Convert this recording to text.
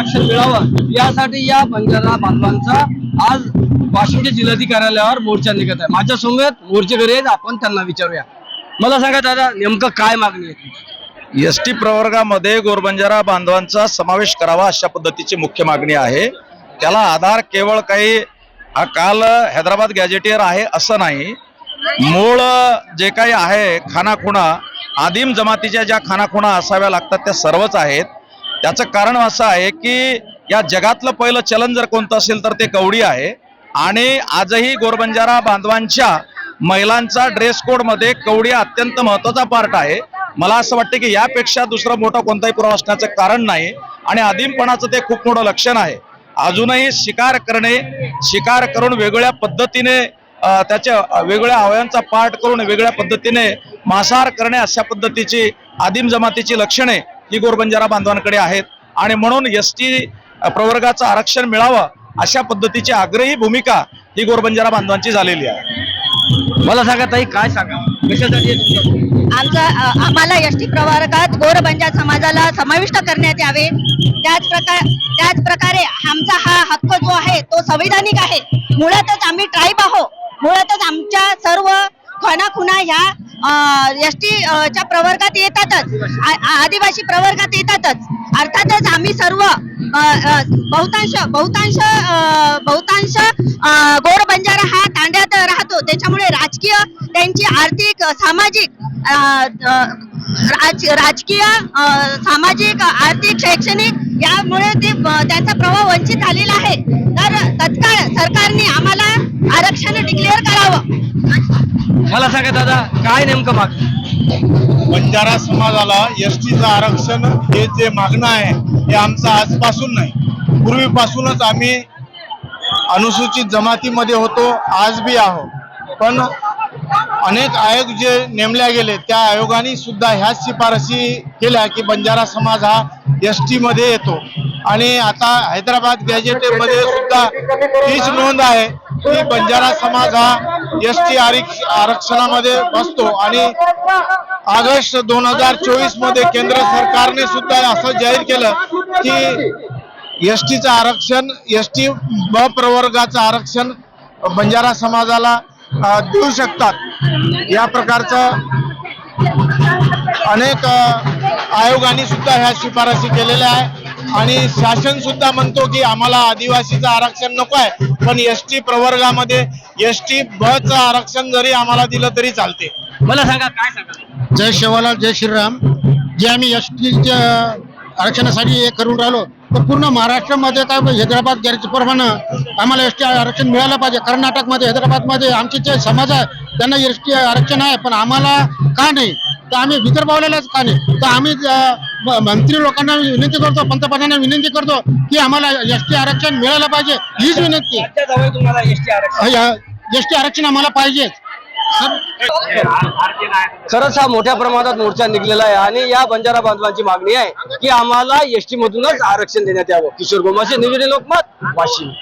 आरक्षण मिळावं. यासाठी या बंजारा बांधवांचा आज वाशिमच्या जिल्हाधिकारी मोर्चा निघत आहे. माझ्यासमोर मोर्चेकरी आहेत आपण त्यांना विचारूया. मला सांगा दादा नेमकं काय मागणी आहे एस टी प्रवर्गामध्ये गोरबंजारा बांधवांचा समावेश करावा अशा पद्धतीची मुख्य मागणी आहे. त्याला आधार केवळ काही हा काल हैदराबाद गॅजेटियर आहे असं नाही. मूळ जे काही आहे खानाखुणा आदिम जमातीच्या ज्या खानाखुणा असाव्या लागतात त्या सर्वच आहेत. त्याचं कारण असं आहे की या जगातलं पहिलं चलन जर कोणतं असेल तर ते कवडी आहे. आणि आजही गोरबंजारा बांधवांच्या महिलांचा ड्रेस कोडमध्ये कवडी अत्यंत महत्त्वाचा पार्ट आहे. मला असं वाटतं की यापेक्षा दुसरं मोठं कोणताही पुरावा असण्याचं कारण नाही. आणि आदिमपणाचं ते खूप मोठं लक्षण आहे. अजूनही शिकार करणे शिकार करून वेगळ्या पद्धतीने त्याच्या वेगळ्या अवयांचा पाठ करून वेगळ्या पद्धतीने मांसाहार करणे अशा पद्धतीची आदिम जमातीची लक्षणे ही गोरबंजारा बांधवांकडे आहेत. आणि म्हणून एस टी प्रवर्गाचं आरक्षण मिळावं अशा पद्धतीची आग्रही भूमिका ही गोरबंजारा बांधवांची झालेली आहे. मला सांगा ताई काय सांगा? कशासाठी आमचा आम्हाला एस टी प्रवर्गात गोरबंजा समाजाला समाविष्ट करण्यात यावे. त्याच प्रकार त्याच प्रकारे आमचा हा हक्क जो आहे तो संविधानिक आहे. मुळातच आम्ही ट्राईब आहो मुळातच आमच्या सर्व खणाखुणा ह्या एस टी च्या प्रवर्गात येतातच. आदिवासी प्रवर्गात येतातच. अर्थातच आम्ही सर्व बहुतांश बहुतांश बहुतांश गोर बंजारा हा तांड्यात राहतो. त्याच्यामुळे राजकीय त्यांची आर्थिक सामाजिक राज राजकीय सामाजिक आर्थिक शैक्षणिक यामुळे ते त्यांचा प्रभाव वंचित झालेला आहे. तर तत्काळ सरकारने आम्हाला आरक्षण मला सांगा दादा काय नेमकं माग बंजारा समाजाला एस टीचं आरक्षण हे जे मागणं आहे हे आमचं आजपासून नाही. पूर्वीपासूनच आम्ही अनुसूचित जमातीमध्ये होतो आज बी आहो पण अनेक आयोग जे नेमल्या गेले त्या आयोगाने सुद्धा ह्याच शिफारसी केल्या की बंजारा समाज हा एसमध्ये येतो. आणि आता हैदराबाद गॅजेटेमध्ये सुद्धा तीच नोंद आहे. की बंजारा समाज हा एस टी आरक्षणामध्ये बसतो आणि ऑगस्ट दोन हजार चोवीसमध्ये केंद्र सरकारने सुद्धा असं जाहीर केलं की एस टीचं आरक्षण एस टी ब प्रवर्गाचं आरक्षण बंजारा समाजाला देऊ शकतात. या प्रकारचं अनेक आयोगांनी सुद्धा ह्या शिफारसी केलेल्या आहे आणि शासन सुद्धा म्हणतो की आम्हाला आदिवासीचं आरक्षण नको आहे पण एस टी प्रवर्गामध्ये एस टी बचं आरक्षण जरी आम्हाला दिलं तरी चालते. मला सांगा काय सांगा? जय शेवालाल जय श्रीराम. जे आम्ही एस टीच्या आरक्षणासाठी हे करून राहिलो तर पूर्ण महाराष्ट्रामध्ये काय हैदराबाद गॅरेजप्रमाणे आम्हाला एस टी आरक्षण मिळालं पाहिजे कर्नाटकमध्ये हैदराबादमध्ये आमचे जे समाज आहे त्यांना एस टी आरक्षण आहे पण आम्हाला का नाही? तर आम्ही विदर्भावल्यालाच का नाही? तर आम्ही मंत्री लोकांना विनंती करतो पंतप्रधानांना विनंती करतो की आम्हाला एस टी आरक्षण मिळालं पाहिजे हीच विनंती. राज्यात हवंय तुम्हाला एस टी आरक्षण आम्हाला पाहिजेच खरंच हा मोठ्या प्रमाणात मोर्चा निघलेला आहे आणि या बंजारा बांधवांची मागणी आहे की आम्हाला एसटी मधूनच आरक्षण देण्यात यावं. किशोर गोमासे निवेदन लोकमत वाशिम.